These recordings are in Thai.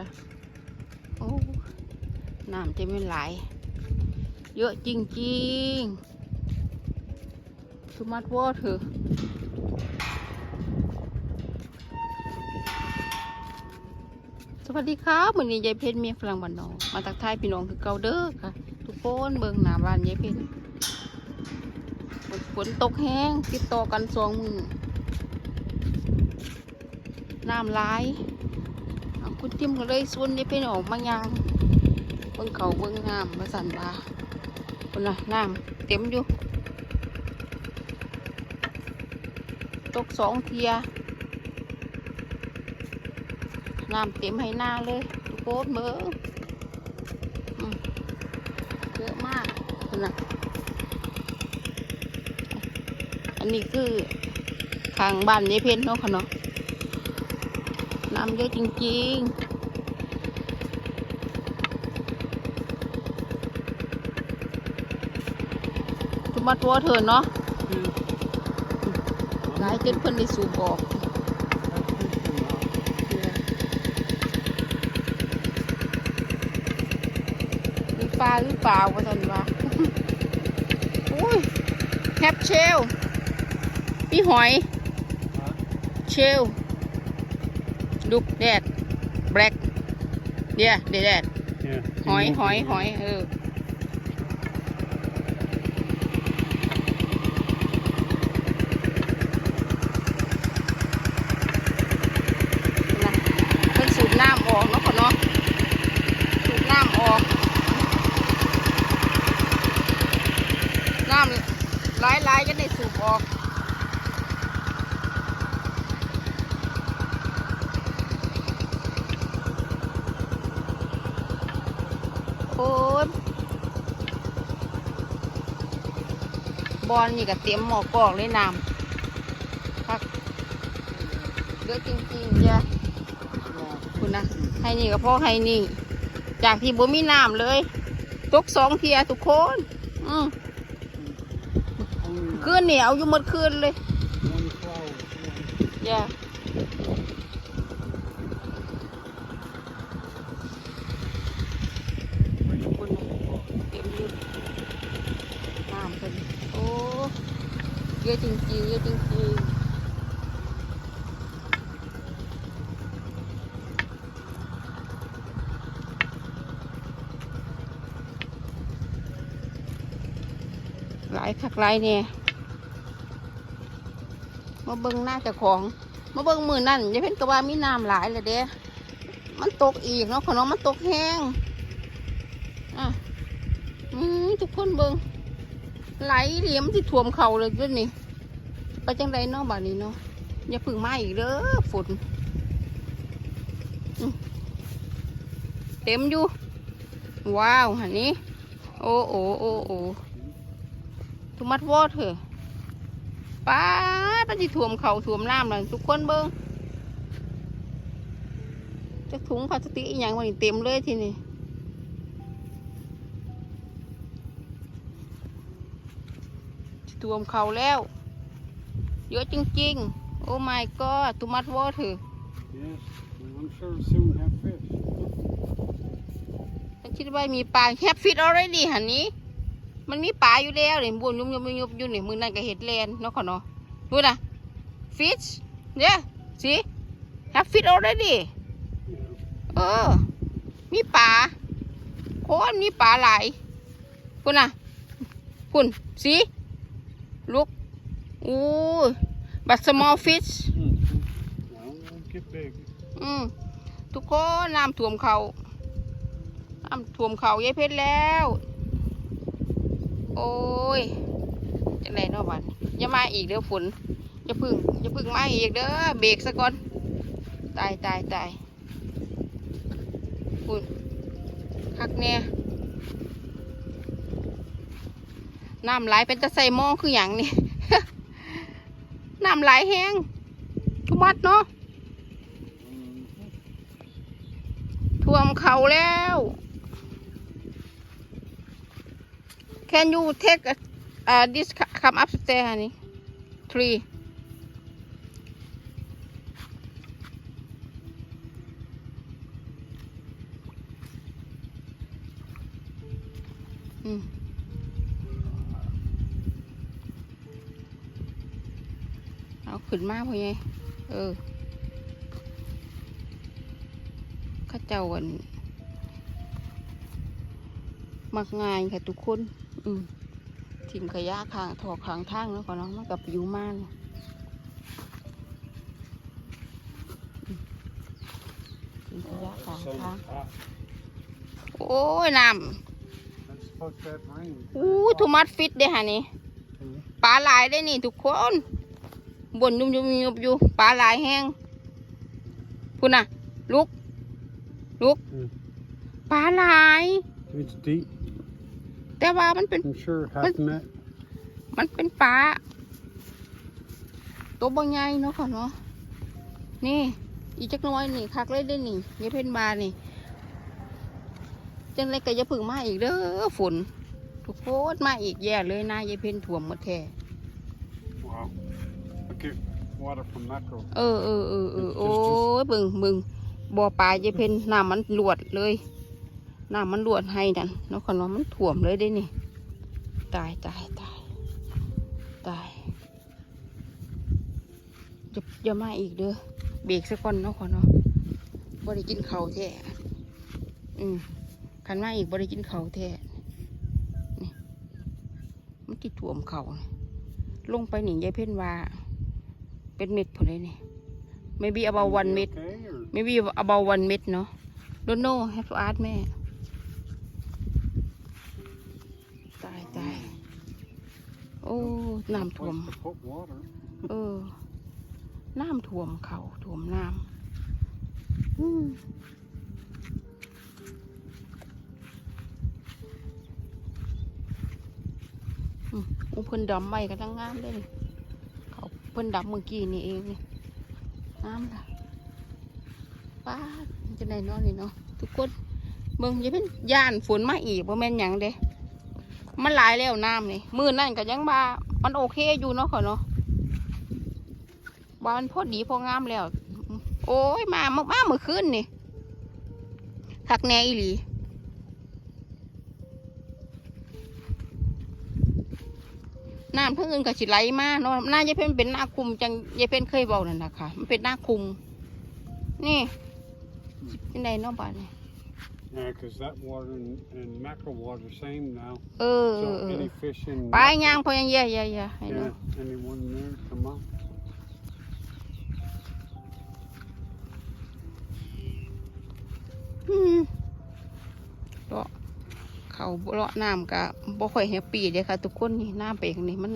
อโอ้น้ำจะไม่ไหลเยอะจริงๆ too much water สวัสดีครับวันนี้ยายเพชรเมีฝรั่งบ้านนอกมาตักทายพี่น้องคือเกาเด้อค่ะ ทุกคนเบิ่งหน้าบ้านยายเพชรฝนตกแห้งติดต่อกันสองมือน้ำไหลาย คุณทิมก็เลยส่วนยายเพชรออกมายางเบิ่งเขาเบิ่งน้ำมาสั่นบาคนน่ะน้ำเต็มอยู่ ตกสองเทียน้ำเต็มให้หน้าเลยทุกคนเบิ่งอืมเยอะมากคน่ะอันนี้คือทางบ้านยายเพนเนาะค่ะเนาะำเยอะจริงๆทุกมาตัวเธอเนาะหลายจนเพิ่นได้สูบออกมีปลาหรือเปล่าวะท่านวะอุ้ยแฮปเชล พี่หอย เชล ดุกแดดแบล็กเดียเดแดด Yeah. หอย หอย หอย เออนะเป็นสูบน้ำออกเนาะพ่อเนาะสูบน้ำออก น้ำไหลายๆจะได้สูบออก โอ้ยบ อลนี่ก็เตรียมหมอกกอกเลยน้ำพักเยอะจริงๆเยอะคุณนะให้นี่ก็พ่อให้นี่ จากที่บ่มีน้ำเลย ตกสองเทียทุกคน อืม Only คืนนี่เอาอยู่หมดคืนเลย one flower. เยอะคุณเต็มอยู่น้ำเป็นโอ้ เยอะจริงๆเยอะจริงๆหลายคักหลายเนี่ยมาเบิ่งหน้าเจ้าของมาเบิ่งมือนั่นยายเพ็นก็ว่ามีน้ำหลายเลยเด้ มันตกอีกเนาะขนมมันตกแห้งอะทุกคนเบิ่ง ไหลเหลี่ยมที่ท่วมเข่าเลยด้วยนี่ไปจังไรเนาะบ้านนี้เนาะอย่าพึ่งไหมอีกเด้อฝนเต็มอยู่ ว้าวหันนี้ โอ้โอ้โอ้โอ้ทุมัดวอดเถอะป้าดมันจะถ่วมเขาถ่วมน้ำเลยทุกคนเบิ้งจะถุงพลาสติกอหย่างมันเต็มเลยทีนี้ ถ่วมเขาแล้ว เยอะจริงๆ โอ้ my god ทุมัดวอเถอะ Yes, and I'm sure soon have fish. ฉันคิดว่ามีปลาแคบฟิตออเรดี้หันนี้ มันมีปลาอยู่แล้วเนี่ยบวนยุบยุบยุบยุบอยู่นี่มือนั่นก็เห็ดแลนเนาะขอเนาะดูนะ fish เนี่ยสิ have fish already Yeah. เออ มีปลาโคนมีปลาหลายคุณน่ะ คุณสิ ลูกอู้ but small fish Mm. Well, won't get big. อืมทุกคนน้ำท่วมเขาน้ำท่วมเขายายเพชรแล้ว โอ้ยจังไรเนาะบัดอย่ามาอีกเด้อฝนอย่าพึ่งอย่าพึ่งมาอีกเด้อเบรกซะก่อนตายตายตายฝุ่นคักเนี่ย น้ำไหลเป็นตะใส่หม้อคืออย่างนี้น้ำไหลแห้งทุกบัดเนาะท่วมเขาแล้ว Can you take a, uh, this co- come upstairs honey tree อืมเอา ขึ้นมาพ่อไงเออเข้าเจ้าวันมักง่ายค่ะทุกคน อืมทิมขยะขางถอกขางทางแล้วก็น้องมันกับอยู่มานอืมทิมขยะขาง So, ทาง uh, โอ้ยน้ that's supposed to have rain. ำอู้ทูมัดฟิตเด้ฮะนี่ Mhm. ปลาหลายได้นี่ทุกคน บนยุบยุบยุบอยู่ปลาหลายแห้งพุ่นน่ะ ลุก ลุกอืมปลาหลาย It's deep. แต่ว่ามันเป็น I'm sure half net. มันเป็นปลาตัวบางใหญ่เนาะค่ะเนาะนี่ อีกจักหน้อยนี่คักเลยได้นี่ยายเพ่นบานี่จังไรก็จะพึ่งมาอีกเด้อฝน ทุกโคตรมาอีกแย่เลยนะยายเพ่นถ่วมหมดแท้ Wow. I get water from mackerel. เออเออเออเออโอ้ยเบิ่งเบิ่งบ่อปลายายเพ่นน้ำมันหลวดเลยน้ำมันหลวดให้นั่นเนาะค่ะเนาะมันถ่วมเลยได้นี่ ตายตายตายตายจะอย่ามาอีกเด้อเบรกสักก่อนเนาะค่ะเนาะบ่ได้กินข้าวแท้อืมคันมาอีกบ่ได้กินข้าวแท้นี่มันติดถ่วมเขานี่ลงไปนี่ยายเพ่นว่า เป็นเม็ดผลเลยนี่ maybe about one เม็ด maybe about one เม็ดเนาะ don't know have to ask แม่ ตายตายโอ้ น้ำท่วม เออ น้ำท่วมเขาท่วมน้ำอืมอืมอู้เพิ่นดำใบกันทั้งงามเลยนี่ พิ่นดำเมื่อกี้นี่เองนี่งามละป้าดมันจะได้เนอนนี่เนาะทุกคนเบิ่งอย่าเพิ่นย่านฝนมาอีกบ่แม่นหยังเด้มันหลายแล้วน้ำนี่มือนั่นก็ยังมามันโอเคอยู่เนาะขาเนาะว่ามันพอดีพองามแล้ว โอ้ยมามามาเมื่อคืนนี่คักแน่อีหลี ทั้งอื่นก็สิไหลมาเนาะหน้ายายเพ่นเป็นหน้าคุมจังยายเพ่นเคยบอกนั่นนะคะมันเป็นหน้าคุม นี่ที่ไหนเนาะบ้านนี่ Yeah, 'cause that water and, and mackerel water same now. เออเอ So อเออ any fish in ไปย่างพอยังเย่เย่เย่ให้เนาะ yeah, anyone there come up. อืมเลาะ เขาเลาะน้ำกะบ่ค่อยแฮปปี้เด้ค่ะ ทุกคนนี่หน้าเปกนี่มัน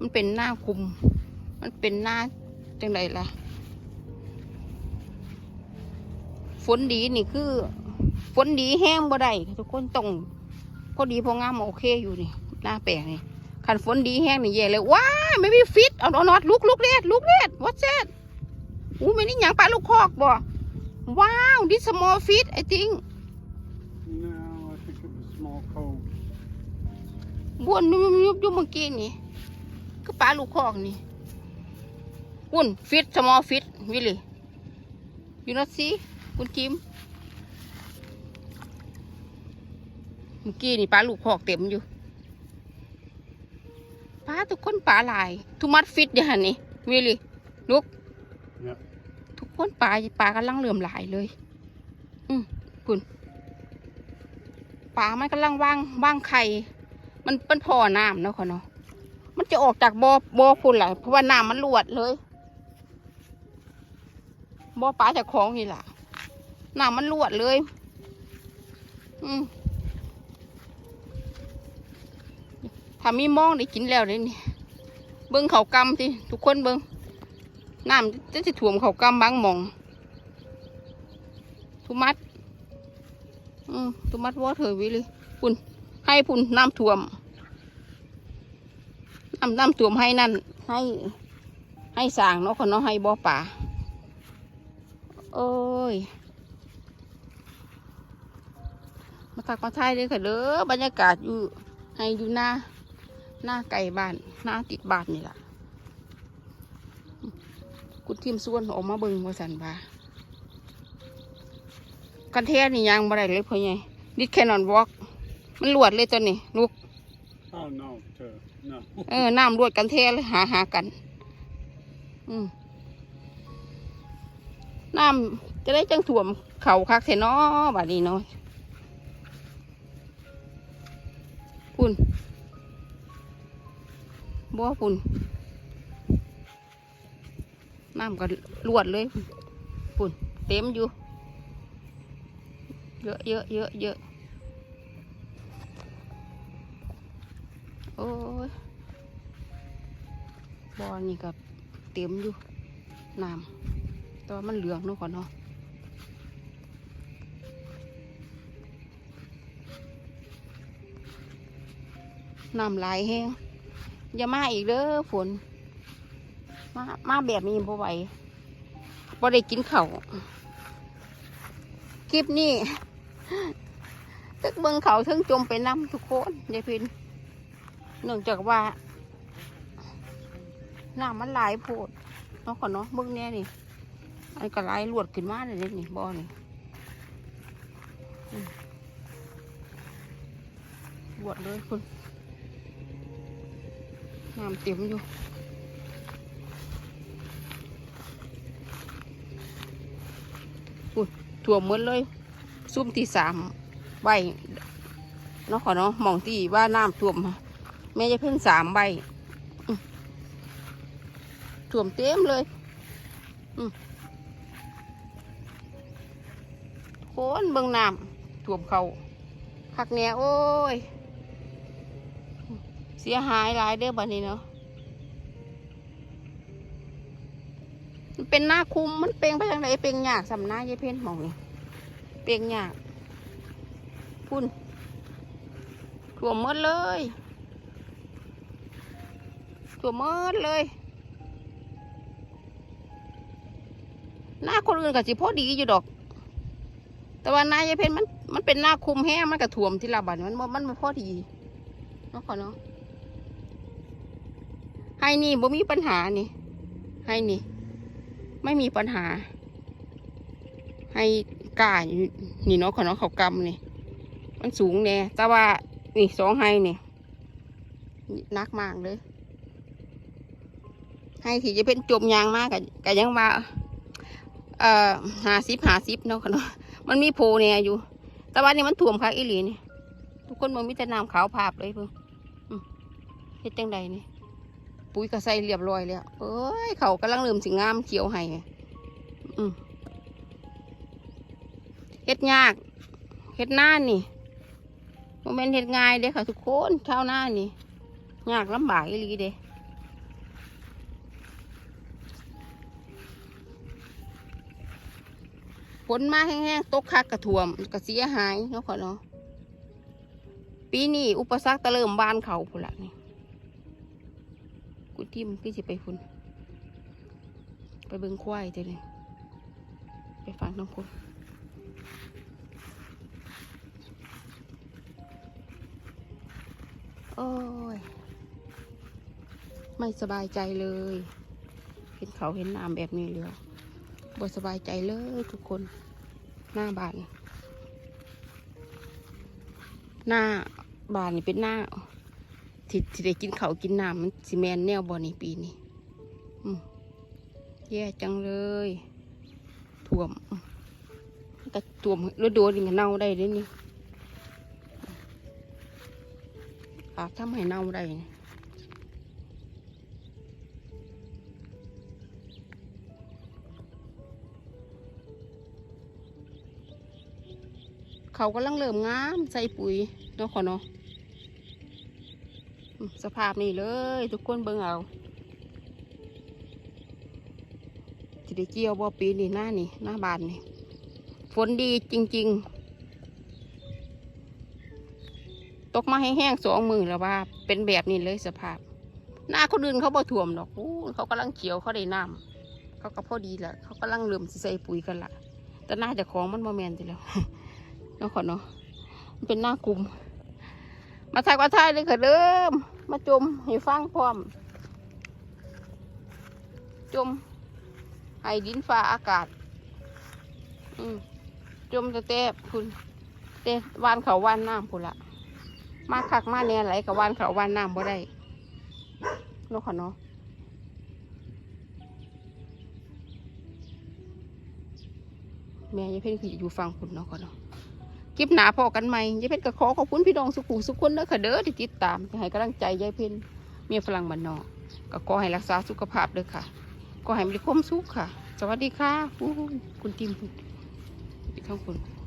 มันเป็นหน้าคุม มันเป็นหน้าจังไดล่ะฝนดีนี่คือฝนดีแห้งบ่ได้ทุกคนต้องพอดีพองามโอเคอยู่นี่หน้าแปลกนี่คันฝนดีแห้งนี่แย่เลยว้าไม่มีฟิตเอาเอานอดลุกลุกเล็ดลุกเล็ด what's that อู้ไม่นี่หยังปลาลูกคอกบ่ว้าว this small fish I think No, บ้วนยุบยุบยุบเมื่อกี้นี่ก็ปลาลูกคอกนี่วุ่นฟิต small fish really you not see คุณคิมเมื่อกี้นี่ปลาลูกคอกเต็มอยู่ปลาทุกคนปลาหลาย ทุมัดฟิตเดี๋ยวหันนี่ really ลูก Yep. ทุกคนปลาปลากำลังเหลื่อมหลายเลย อืมคุณปลามันกำลังวางวางไข่ มันเป็นพอน้ำเนาะค่ะเนาะมันจะออกจากบ่อบ่อพุ่นแหละเพราะว่าน้ำมันลวดเลยบ่อปลาจากคลองนี่แหละน้ำมันลวดเลย อืมถ้ามีมองได้กินแล้วเลยนี่เบิ้งเขากำสิทุกคนเบิ้งน้ำจะจะถ่วมเขากำบางมองทุมัด อืมทุมัดวอเถอวิเลยพุ่น ให้พุ่นน้ำท่วมน้ำน้ำท่วมให้นั่น ให้ให้สางเนาะคนเนาะให้บ่อป่าเอ้ยมาตักมาทายเลยค่ะเด้อบรรยากาศอยู่ให้อยู่หน้าหน้าไก่บ้านหน้าติดบ้านนี่แหละคุณทีมส่วนออกมาเบิ่งว่าสันบากันเทนี่ยังบ่ได้เลยพ่อใหญ่ This cannot walk มันลวดเลยตัวนี้ลูก Oh no, to, no. เออน้ำรวดกันเทเลยหาหากัน อืมน้ำจะได้จังถ่วมเขาคักเทนอบาดนี้เนาะปุ่นบ่ปุ่นน้ำก็รวดเลยปุ่นเต็มอยู่ เยอะเยอะเยอะเยอะ โอ้ยบอลนี่ก็เต็มอยู่น้ำแต่ว่ามันเหลืองเนาะก่อนเนาะน้ำไหลายแห้งอย่ามาอีกเด้อฝน มามาแบบนี้บ่ไหวบ่ได้กินเข้าคลิปนี้ตึกเบิงเขาถึงจมไปน้ำทุกคนยายพิน เนื่องจากว่าน้ำมันไหลายโพดเนาะก่อนเนาะเบิ่งแน่นี่อันก็ไหลลวดขึ้นมาเลยนี่บ่อนี่อืมลวดเลยคุณน้ำเต็มอยู่คุณถ่วมหมดเลย ซุ่มที่สามใบเนาะขอเนาะมองที่ว่าน้ำท่วม แม่จะเพิ่งสามใบถ่วมเต็มเลยโคนเบิ่งน้ำถ่วมเขาคักแหน่โอ้ย เสียหายหลายเด้อบัดนี้เนาะมันเป็นหน้าคุมมันเปลงไปทางไหนเปลงยากสำน้ายายเพ่นหมองนี่เปลงยากพุ่นถ่วมหมดเลย ถ่วมหมดเลย หน้าคนอื่นก็สิพอดีอยู่ดอก แต่ว่านายายเพนมันมันเป็นหน้าคุมแห้งมันก็ถ่วมที่ละบัดมันมันบ่พอดีเนาะขอเนาะให้นี่บ่มีปัญหานี่ให้นี่ ไม่มีปัญหา ให้กล้าอยู่นี่เนาะขอเนาะเขากำนี่มันสูงแน่แต่ว่านี่สองให้นี่นักมากเลย ให้ที่จะเป็นจมยางมากกับกับยังว่า เอ่อหาซิบหาซิบเนาะค่ะเนาะมันมีโพเนี่ยอยู่ แต่ว่านี่มันถ่วมคักอีหลีนี่ทุกคนมันมีแต่น้ำขาวภาพเลยเพิ่งอืมเฮ็ดจังใดนี่ปุ๋ยก็ใสเรียบร้อยแล้วเอ้ยเขากำลังเริ่มสิงามเขียวให้อืมเฮ็ดยากเฮ็ดหน้านี่โมเมนเฮ็ดง่ายเด้อค่ะ ทุกคนชาวหน้านี่ ยากลำบากอีหลีเด้ ฝนมาแห้งๆตกคักกระท่วมกระเสียหายเนาะขอเนาะปีนี้อุปสรรคตะเริ่มบานเขาพุ่นละนี่กูทิมพี่สิไปพุ่นไปเบิ่งควายเจ้เลยไปฟังน้ำพุ่นโอ้ย ไม่สบายใจเลย เห็นเขาเห็นน้ำแบบนี้เลย บ่สบายใจเลยทุกคน หน้าบาน หน้าบานนี่เป็นหน้าที่ที่ได้กินเขากินน้ำมันสิแมนแนวบ่นี่ปีนี้อืแย่จังเลยท่วมแต่ท่วมฤดูนี่ก็เน่าได้ด้วยนี่อาจทำให้เน่าได้ เขากำลังเริ่มงามใส่ปุ๋ยเนาะขอเนาะอืมสภาพนี่เลย ทุกคนเบิ่งเอาจะได้เกี่ยวบ่ปีนี่หน้านี่หน้าบานนี่ฝนดีจริง ๆ ตกมาให้แห้งๆสองมือแล้วว่า เป็นแบบนี้เลยสภาพ หน้าคนอื่นเขาบ่ท่วมดอกอเขากำลังเขียวเขาได้น้ำเขาก็พอดีแหละเขากำลังเริ่มใส่ปุ๋ยกันละแต่หน้าจะของมันบ่แมนสิแล้ว เนาะขอเนาะมันเป็นหน้ากลุ่ม มาทักมาทายเลยค่ะเดิมมาจมให้ฟังพร้อม จมให้ดินฟ้าอากาศ อืมจมแต่แต่พุ่นแต่วานเขาวานน้ำพุ่นละมาคักมาเนี่ยไหลกับวานเขาวานน้ำบ่ได้เนาะค่ะเนาะแม่ยายเพ่นคืออยู่ฟังคุณเนาะค่ะเนาะ คลิปหนาพอกันไหมยายเพ็ญก็ขอขอบคุณพี่น้องสุขุมสุขคนเด้อค่ะเด้อที่ติดตามให้กำลังใจยายเพ่นเมียฝรั่งบ้านนอกก็ขอให้รักษาสุขภาพเด้อค่ะก็ให้มีความสุขค่ะ สวัสดีค่ะคุณติมคุณข้งคุณ